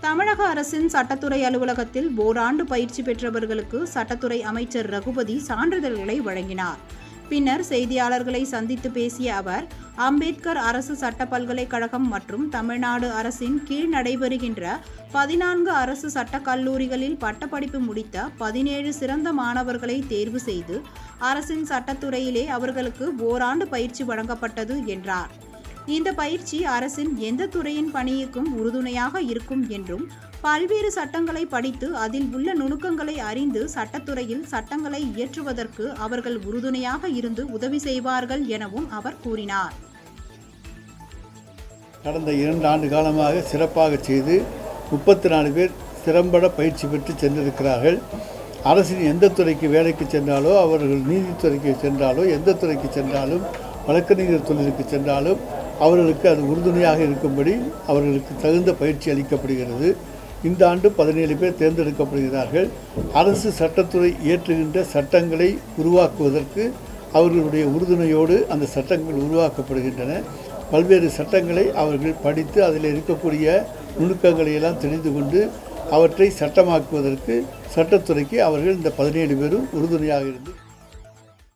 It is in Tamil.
தமிழக அரசின் சட்டத்துறை அலுவலகத்தில் ஓராண்டு பயிற்சி பெற்றவர்களுக்கு சட்டத்துறை அமைச்சர் ரகுபதி சான்றிதழ்களை வழங்கினார். பின்னர் செய்தியாளர்களை சந்தித்து பேசிய அவர் அம்பேத்கர் அரசு சட்ட பல்கலைக்கழகம் மற்றும் தமிழ்நாடு அரசின் கீழ் நடைபெறுகின்ற பதினான்கு அரசு சட்டக் கல்லூரிகளில் பட்டப்படிப்பு முடித்த பதினேழு சிறந்த மாணவர்களை தேர்வு செய்து அரசின் சட்டத்துறையிலே அவர்களுக்கு ஓராண்டு பயிற்சி வழங்கப்பட்டது என்றார். இந்த பயிற்சி அரசின் எந்த துறையின் பணிக்கும் உறுதுணையாக இருக்கும் என்றும் பல்வேறு சட்டங்களை படித்து அதில் உள்ள நுணுக்கங்களை அறிந்து சட்டத்துறையில் சட்டங்களை இயற்றுவதற்கு அவர்கள் உறுதுணையாக இருந்து உதவி செய்வார்கள் எனவும் அவர் கூறினார். கடந்த இரண்டு ஆண்டு காலமாக சிறப்பாக செய்து முப்பத்தி நாலு பேர் திறம்பட பயிற்சி பெற்று சென்றிருக்கிறார்கள். அரசின் எந்த துறைக்கு வேலைக்கு சென்றாலோ அவர்கள் நீதித்துறைக்கு சென்றாலோ எந்த துறைக்கு சென்றாலும் வழக்கறிஞர் தொழிலுக்கு சென்றாலும் அவர்களுக்கு அது உறுதுணையாக இருக்கும்படி அவர்களுக்கு தகுந்த பயிற்சி அளிக்கப்படுகிறது. இந்த ஆண்டு பதினேழு பேர் தேர்ந்தெடுக்கப்படுகிறார்கள். அரசு சட்டத்துறை இயற்றுகின்ற சட்டங்களை உருவாக்குவதற்கு அவர்களுடைய உறுதுணையோடு அந்த சட்டங்கள் உருவாக்கப்படுகின்றன. பல்வேறு சட்டங்களை அவர்கள் படித்து அதில் இருக்கக்கூடிய நுணுக்கங்களை எல்லாம் தெரிந்து கொண்டு அவற்றை சட்டமாக்குவதற்கு சட்டத்துறைக்கு அவர்கள் இந்த பதினேழு பேரும் உறுதுணையாக இருந்து